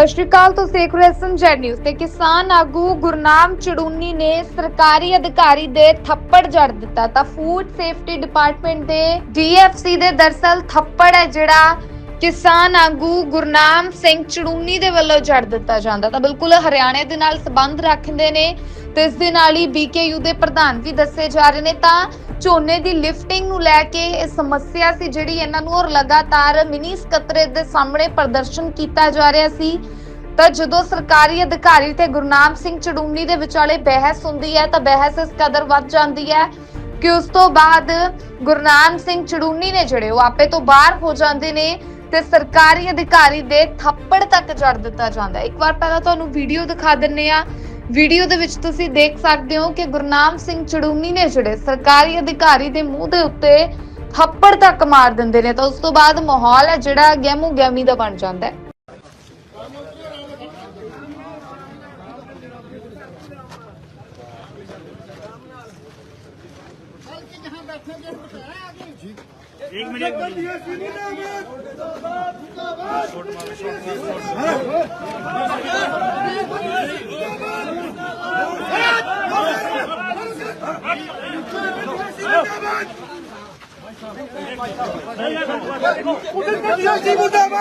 ਸਤਿ ਸ਼੍ਰੀ ਅਕਾਲ, ਤੁਸੀਂ ਦੇਖ ਰਹੇ ਹੋ ਜੈਡ ਨਿਊਜ਼ ਤੇ ਕਿਸਾਨ ਆਗੂ ਗੁਰਨਾਮ ਚੜੂਨੀ ਨੇ ਸਰਕਾਰੀ ਅਧਿਕਾਰੀ ਦੇ ਥੱਪੜ ਜੜ ਦਿੱਤਾ। ਤਾਂ ਫੂਡ ਸੇਫਟੀ ਡਿਪਾਰਟਮੈਂਟ ਦੇ ਡੀਐਫਸੀ ਦੇ ਦਰਸਲ ਥੱਪੜ ਹੈ ਜਿਹੜਾ ਕਿਸਾਨ ਆਗੂ ਗੁਰਨਾਮ ਸਿੰਘ ਚੜੂਨੀ ਦੇ ਵੱਲੋਂ ਜੜ ਦਿੱਤਾ ਜਾਂਦਾ। ਤਾਂ ਬਿਲਕੁਲ ਹਰਿਆਣੇ ਦੇ ਨਾਲ ਸੰਬੰਧ ਰੱਖਦੇ ਨੇ ਤੇ ਇਸ ਦੇ ਨਾਲ ਹੀ ਬੀਕੇਯੂ ਦੇ ਪ੍ਰਧਾਨ ਵੀ ਦੱਸੇ ਜਾ ਰਹੇ ਨੇ। ਤਾਂ ਝੋਨੇ ਦੀ ਲਿਫਟਿੰਗ ਨੂੰ ਲੈ ਕੇ ਇਹ ਸਮੱਸਿਆ ਸੀ ਜਿਹੜੀ ਇਹਨਾਂ ਨੂੰ ਔਰ ਲਗਾਤਾਰ ਮਿਨੀ ਸਕੱਤਰੇਤ ਦੇ ਸਾਹਮਣੇ ਪ੍ਰਦਰਸ਼ਨ ਕੀਤਾ ਜਾ ਰਿਹਾ ਸੀ। ਤਾਂ ਜਦੋਂ ਸਰਕਾਰੀ ਅਧਿਕਾਰੀ ਤੇ ਗੁਰਨਾਮ ਸਿੰਘ ਚੜੂਨੀ ਦੇ ਵਿਚਾਲੇ ਬਹਿਸ ਹੁੰਦੀ ਹੈ ਤਾਂ ਬਹਿਸ ਇਸ ਕਦਰ ਵੱਧ ਜਾਂਦੀ ਹੈ ਕਿ ਉਸ ਤੋਂ ਬਾਅਦ ਗੁਰਨਾਮ ਸਿੰਘ ਚੜੂਨੀ ਨੇ ਜਿਹੜੇ ਉਹ ਆਪੇ ਤੋਂ ਬਾਹਰ ਹੋ ਜਾਂਦੇ ਨੇ ਤੇ ਸਰਕਾਰੀ ਅਧਿਕਾਰੀ ਦੇ ਥੱਪੜ ਤੱਕ ਜੜ ਦਿੱਤਾ ਜਾਂਦਾ ਇੱਕ ਵਾਰ ਪਹਿਲਾਂ ਤੁਹਾਨੂੰ ਵੀਡੀਓ ਦਿਖਾ ਦਿੰਨੇ ਆ ਵੀਡੀਓ ਦੇ ਵਿੱਚ ਤੁਸੀਂ ਦੇਖ ਸਕਦੇ ਹੋ ਕਿ ਗੁਰਨਾਮ ਸਿੰਘ ਚੜੂਨੀ ਨੇ ਜਿਹੜੇ ਸਰਕਾਰੀ ਅਧਿਕਾਰੀ ਦੇ ਮੂੰਹ ਦੇ ਉੱਤੇ ਥੱਪੜ ਤੱਕ ਮਾਰ ਦਿੰਦੇ ਨੇ ਤਾਂ ਉਸ ਤੋਂ ਬਾਅਦ ਮਾਹੌਲ ਹੈ ਜਿਹੜਾ ਗੈਮੂ ਗੈਮੀ ਦਾ ਬਣ ਜਾਂਦਾ ਹੈ। ਇੱਕ ਮਿੰਟ ਇੱਕ ਮਿੰਟ। मुर्दाबी मुखे मुदाबादी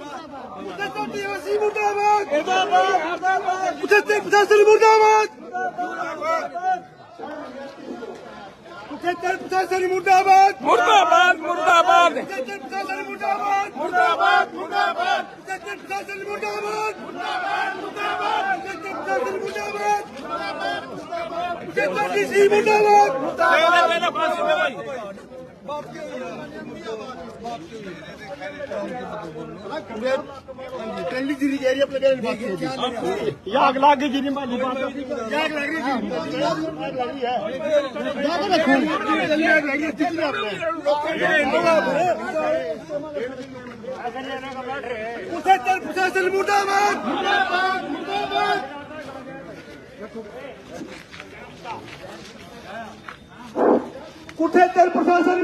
मु Muhteşem Divasi Murtabak! Murtabak! Muhteşem Muhteşem Murtabak! Muhteşem Muhteşem Murtabak! Murtabak! Murtabak! Muhteşem Muhteşem Murtabak! Murtabak! Murtabak! Muhteşem Muhteşem Murtabak! Murtabak! Murtabak! Muhteşem Muhteşem Murtabak! Murtabak! Murtabak! Muhteşem Divasi Murtabak! Murtabak! कल्ली गिरी जा रही अपने या आग लाग गई गिरी भाजी आग लग रही आग लग रही है प्रशासन प्रशासन मुर्दाबाद मुर्दाबाद मुर्दाबाद। ਪ੍ਰਸ਼ਾਸਨ ਪ੍ਰਸ਼ਾਸਨ